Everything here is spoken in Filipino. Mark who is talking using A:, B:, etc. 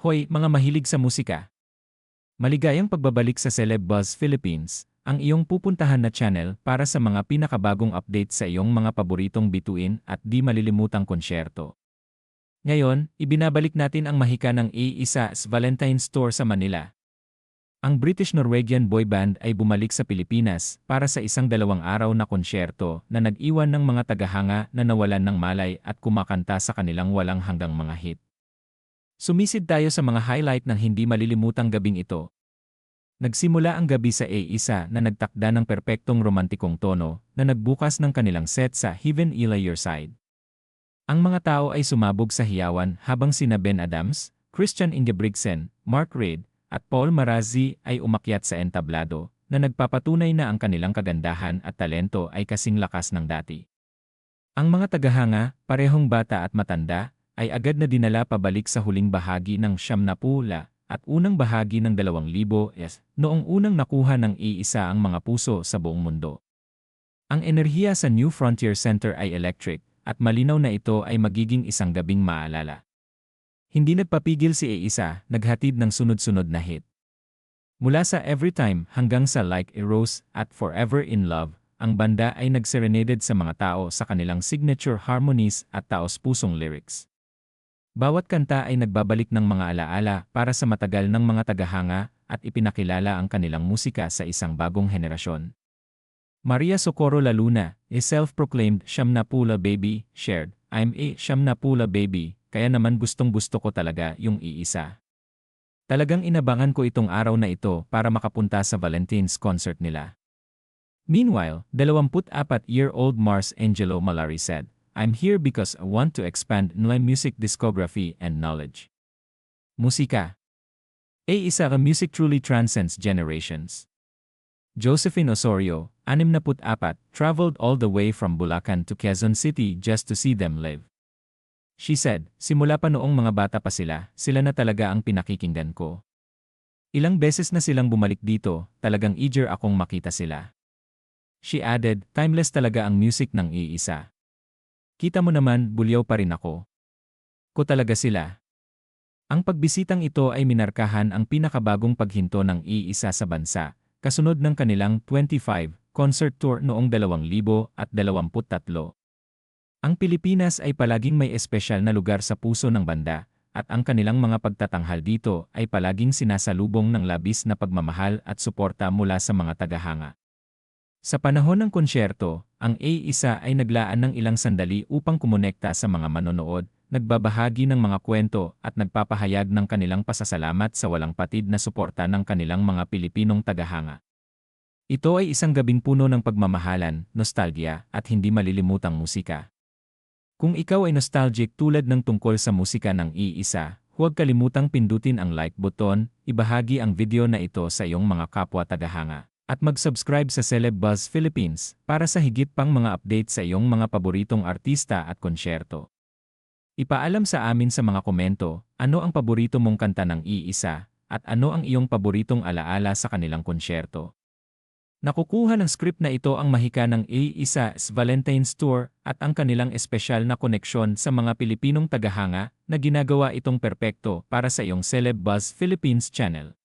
A: Hoy, mga mahilig sa musika. Maligayang pagbabalik sa Celeb Buzz Philippines, ang iyong pupuntahan na channel para sa mga pinakabagong update sa iyong mga paboritong bituin at di malilimutang konsyerto. Ngayon, ibinabalik natin ang mahika ng A-Isa's Valentine's Tour sa Manila. Ang British-Norwegian boy band ay bumalik sa Pilipinas para sa isang dalawang araw na konsyerto na nag-iwan ng mga tagahanga na nawalan ng malay at kumakanta sa kanilang walang hanggang mga hit. Sumisid tayo sa mga highlight ng hindi malilimutang gabing ito. Nagsimula ang gabi sa A1 na nagtakda ng perpektong romantikong tono na nagbukas ng kanilang set sa Heaven Ila Your Side. Ang mga tao ay sumabog sa hiyawan habang sina Ben Adams, Christian Ingebrigtsen, Mark Reid, at Paul Marazzi ay umakyat sa entablado na nagpapatunay na ang kanilang kagandahan at talento ay kasing lakas ng dati. Ang mga tagahanga, parehong bata at matanda, ay agad na dinala pabalik sa huling bahagi ng siyam na pula at unang bahagi ng 2,000 s noong unang nakuha ng iisa ang mga puso sa buong mundo. Ang enerhiya sa New Frontier Center ay electric at malinaw na ito ay magiging isang gabing maalala. Hindi nagpapigil si Eisa, naghatid ng sunod-sunod na hit. Mula sa Every Time hanggang sa Like a Rose at Forever in Love, ang banda ay nagserenaded sa mga tao sa kanilang signature harmonies at taos-pusong lyrics. Bawat kanta ay nagbabalik ng mga alaala para sa matagal ng mga tagahanga at ipinakilala ang kanilang musika sa isang bagong henerasyon. Maria Socorro Laluna, a self-proclaimed Shamnapula baby, shared, I'm a Shamnapula baby, kaya naman gustong gusto ko talaga yung iisa. Talagang inabangan ko itong araw na ito para makapunta sa Valentine's concert nila. Meanwhile, 24-year-old Mars Angelo Malari said, I'm here because I want to expand my music discography and knowledge. Musika A isa ka music truly transcends generations. Josephine Osorio, 64, traveled all the way from Bulacan to Quezon City just to see them live. She said, simula pa noong mga bata pa sila, sila na talaga ang pinakikinggan ko. Ilang beses na silang bumalik dito, talagang eager akong makita sila. She added, timeless talaga ang music ng iisa. Kita mo naman, bulyaw pa rin ako. Ko talaga sila. Ang pagbisitang ito ay minarkahan ang pinakabagong paghinto ng iisa sa bansa, kasunod ng kanilang 25 concert tour noong 2023. Ang Pilipinas ay palaging may espesyal na lugar sa puso ng banda, at ang kanilang mga pagtatanghal dito ay palaging sinasalubong ng labis na pagmamahal at suporta mula sa mga tagahanga. Sa panahon ng konsyerto, ang A1 ay naglaan ng ilang sandali upang kumonekta sa mga manonood, nagbabahagi ng mga kwento at nagpapahayag ng kanilang pasasalamat sa walang patid na suporta ng kanilang mga Pilipinong tagahanga. Ito ay isang gabing puno ng pagmamahalan, nostalgia, at hindi malilimutang musika. Kung ikaw ay nostalgic tulad ng tungkol sa musika ng iisa, huwag kalimutang pindutin ang like button, ibahagi ang video na ito sa iyong mga kapwa tagahanga at mag-subscribe sa Celeb Buzz Philippines para sa higit pang mga update sa iyong mga paboritong artista at konsyerto. Ipaalam sa amin sa mga komento, ano ang paborito mong kanta ng iisa, at ano ang iyong paboritong alaala sa kanilang konsyerto. Nakukuha ng script na ito ang mahika ng A-Isa's Valentine's Tour at ang kanilang espesyal na koneksyon sa mga Pilipinong tagahanga na ginagawa itong perpekto para sa iyong Celeb Buzz Philippines channel.